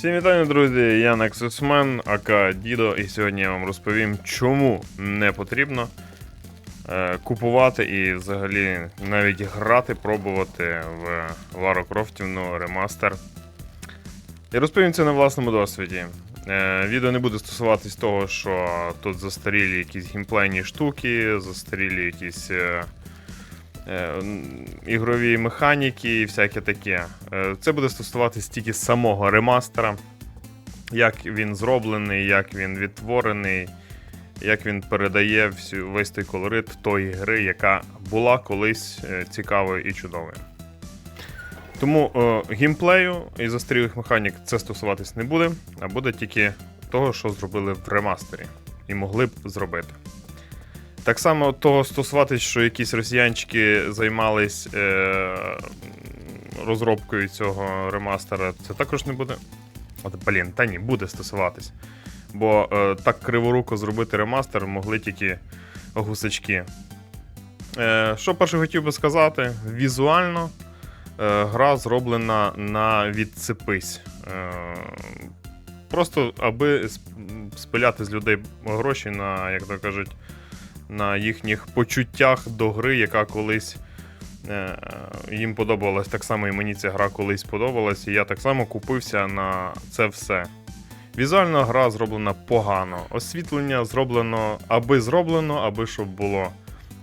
Всім вітання, друзі! Я Nexusman, АК Дідо, і сьогодні я вам розповім, чому не потрібно е, купувати і взагалі навіть грати, пробувати в Лару Крофтівну ремастер. І розповім це на власному досвіді. Е, відео не буде стосуватись того, що тут застарілі якісь геймплейні штуки, застарілі якісь. Е, ігрові механіки і всяке таке. Е, Це буде стосуватись тільки самого ремастера, як він зроблений, як він відтворений, як він передає всю, весь той колорит тої гри, яка була колись е, цікавою і чудовою. Тому е, геймплею і застарілих механік це стосуватись не буде, а буде тільки того, що зробили в ремастері, і могли б зробити. Так само того стосуватись, що якісь росіянчики займались е, розробкою цього ремастера, це також не буде. От, блін, та ні, буде стосуватись. Бо е, так криворуко зробити ремастер могли тільки гусачки. Е, що перше хотів би сказати, візуально е, гра зроблена на відцепись. Е, просто аби сп- спиляти з людей гроші на, як то кажуть, на їхніх почуттях до гри, яка колись е, їм подобалась. Так само і мені ця гра колись подобалась, і я так само купився на це все. Візуально гра зроблена погано. Освітлення зроблено аби зроблено, аби щоб було.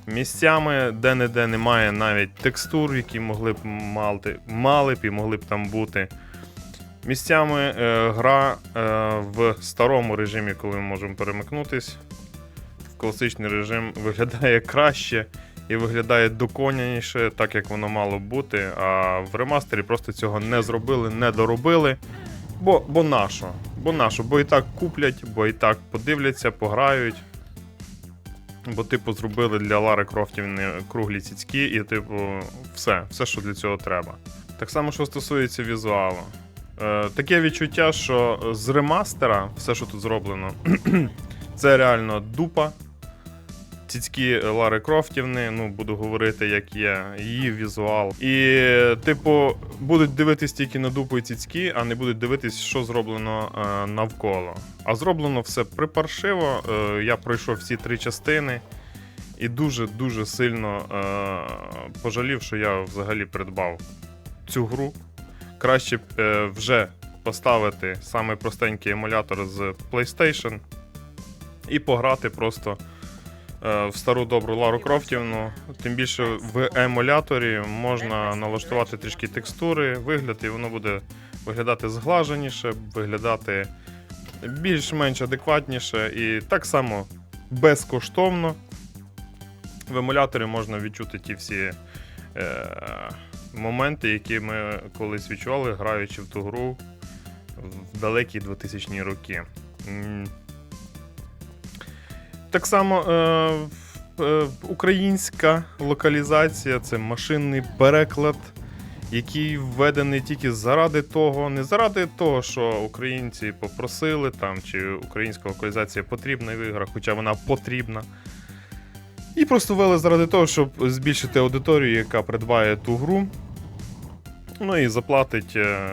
Місцями, де-не-де немає навіть текстур, які могли б мати, мали б і могли б там бути. Місцями е, гра е, в старому режимі, коли ми можемо перемикнутись, класичний режим виглядає краще і виглядає доконяніше, так як воно мало бути. А в ремастері просто цього не зробили, не доробили. Бо, бо нащо? Бо нащо? Бо і так куплять, бо і так подивляться, пограють. Бо, типу, зробили для Лари Крофтівни круглі цицьки, і, типу, все, все, що для цього треба. Так само, що стосується візуалу. Е, таке відчуття, що з ремастера, все, що тут зроблено, це реально дупа. Цицькі Лари Крофтівни, ну буду говорити, як є, її візуал. І, типу, будуть дивитись тільки на дупу і цицькі, а не будуть дивитись, що зроблено е, навколо. А зроблено все припаршиво. Е, я пройшов всі три частини і дуже-дуже сильно е, пожалів, що я взагалі придбав цю гру. Краще б е, вже поставити саме простенький емулятор з PlayStation і пограти просто в стару добру Лару Крофтівну. Тим більше в емуляторі можна налаштувати трішки текстури, вигляд, і воно буде виглядати зглаженіше, виглядати більш-менш адекватніше і так само безкоштовно. В емуляторі можна відчути ті всі е, моменти, які ми колись відчували, граючи в ту гру в далекі 2000-ні роки. Так само е, е, українська локалізація це машинний переклад, який введений тільки заради того, не заради того, що українці попросили там, чи українська локалізація потрібна в іграх, хоча вона потрібна. І просто ввели заради того, щоб збільшити аудиторію, яка придбає ту гру. Ну і заплатить е,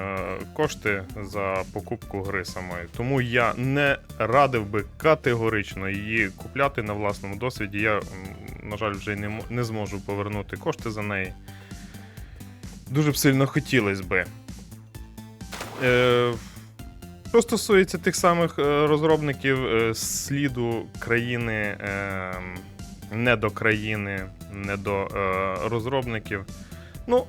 кошти за покупку гри самої. Тому я не радив би категорично її купляти на власному досвіді. Я, на жаль, вже не, не зможу повернути кошти за неї. Дуже б сильно хотілося би. Е, що стосується тих самих е, розробників е, сліду країни, е, не до країни, не до е, розробників. Ну,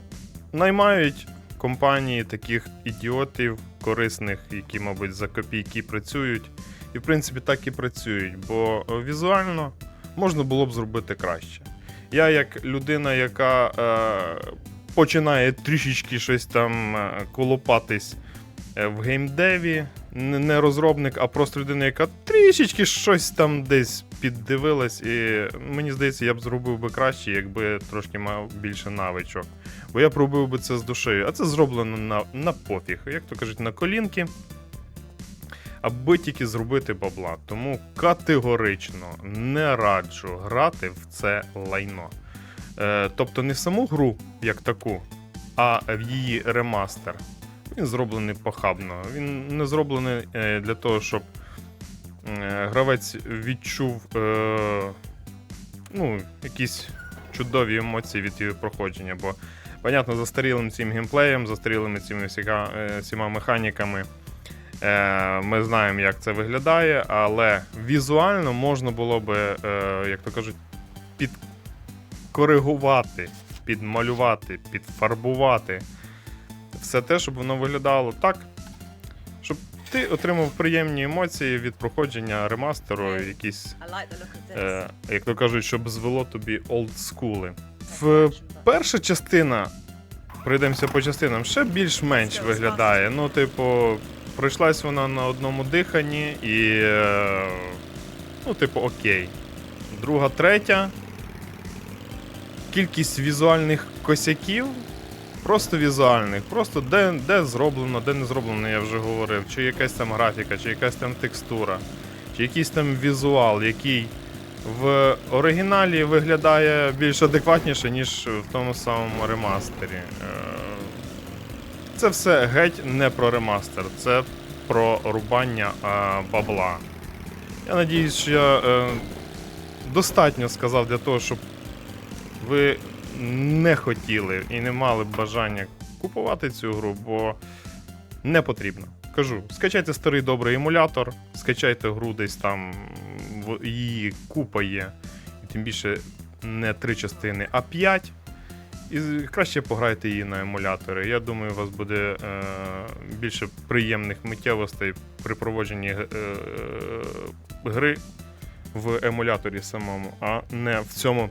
наймають компанії таких ідіотів, корисних, які, мабуть, за копійки працюють. І, в принципі, так і працюють, бо е, візуально можна було б зробити краще. Я, як людина, яка е, починає трішечки щось там е, колопатись е, в геймдеві, не розробник, а просто людина, яка трішечки щось там десь піддивилась, і мені здається, я б зробив би краще, якби трошки мав більше навичок. Бо я пробив би це з душею, а це зроблено на, на пофіг, як то кажуть, на колінки. Аби тільки зробити бабла. Тому категорично не раджу грати в це лайно. Е, тобто не саму гру як таку, а в її ремастер. Він зроблений похабно. Він не зроблений е, для того, щоб е, гравець відчув е, ну, якісь чудові емоції від її проходження. Бо, понятно, застарілим цим геймплеєм, застарілими цими всіма, механіками. Ми знаємо, як це виглядає, але візуально можна було би, як то кажуть, підкоригувати, підмалювати, підфарбувати все те, щоб воно виглядало так, щоб ти отримав приємні емоції від проходження ремастеру, якісь, е, як то кажуть, щоб звело тобі олдскули. В перша частина, пройдемося по частинам, ще більш-менш виглядає. Ну, типу, пройшлась вона на одному диханні і. е, Ну, типу, окей. Друга, третя. Кількість візуальних косяків. Просто візуальних. Просто де, де зроблено, де не зроблено, я вже говорив. Чи якась там графіка, чи якась там текстура, чи якийсь там візуал, який в оригіналі виглядає більш адекватніше, ніж в тому самому ремастері. Е, Це все геть не про ремастер, це про рубання бабла. Я надіюсь, що я е, достатньо сказав для того, щоб ви не хотіли і не мали б бажання купувати цю гру, бо не потрібно. Кажу, скачайте старий добрий емулятор, скачайте гру десь там, її купа є, і тим більше не три частини, а п'ять. І краще пограйте її на емуляторі. Я думаю, у вас буде е, більше приємних миттєвостей при проводженні е, гри в емуляторі самому, а не в цьому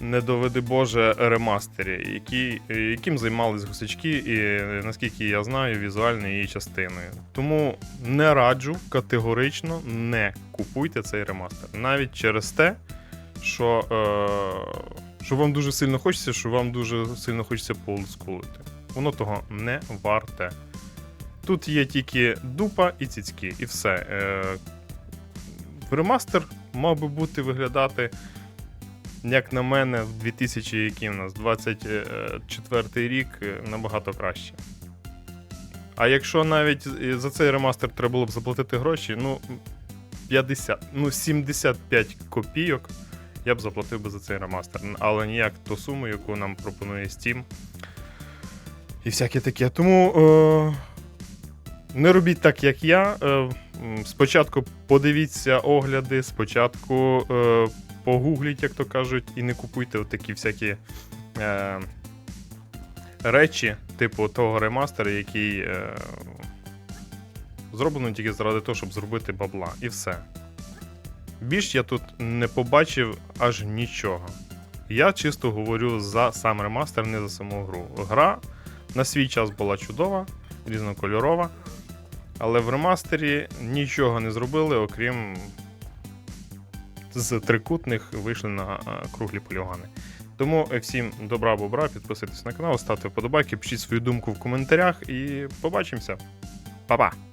не доведи Боже ремастері, які, яким займались гусачки, і наскільки я знаю, візуально її частиною. Тому не раджу категорично не купуйте цей ремастер. Навіть через те, що, е, що вам дуже сильно хочеться, що вам дуже сильно хочеться поолдскулити. Воно того не варте. Тут є тільки дупа і цицьки, і все. Е, ремастер мав би бути виглядати як на мене, в 2000 який у нас 24 рік е, набагато краще. А якщо навіть е, за цей ремастер треба було б заплатити гроші, ну 50, ну 75 копійок я б заплатив би за цей ремастер. Але ніяк ту суму, яку нам пропонує Steam. І всяке таке. Тому е, не робіть так, як я. Е, спочатку подивіться огляди, спочатку е, погугліть, як то кажуть, і не купуйте такі всякі е, речі, типу того ремастера, який е, зроблено тільки заради того, щоб зробити бабла. І все. Більш я тут не побачив аж нічого. Я чисто говорю за сам ремастер, не за саму гру. Гра на свій час була чудова, різнокольорова. Але в ремастері нічого не зробили, окрім з трикутних вийшли на круглі полігони. Тому е, всім добра бобра, підписуйтесь на канал, ставте вподобайки, пишіть свою думку в коментарях і побачимося. Па-па!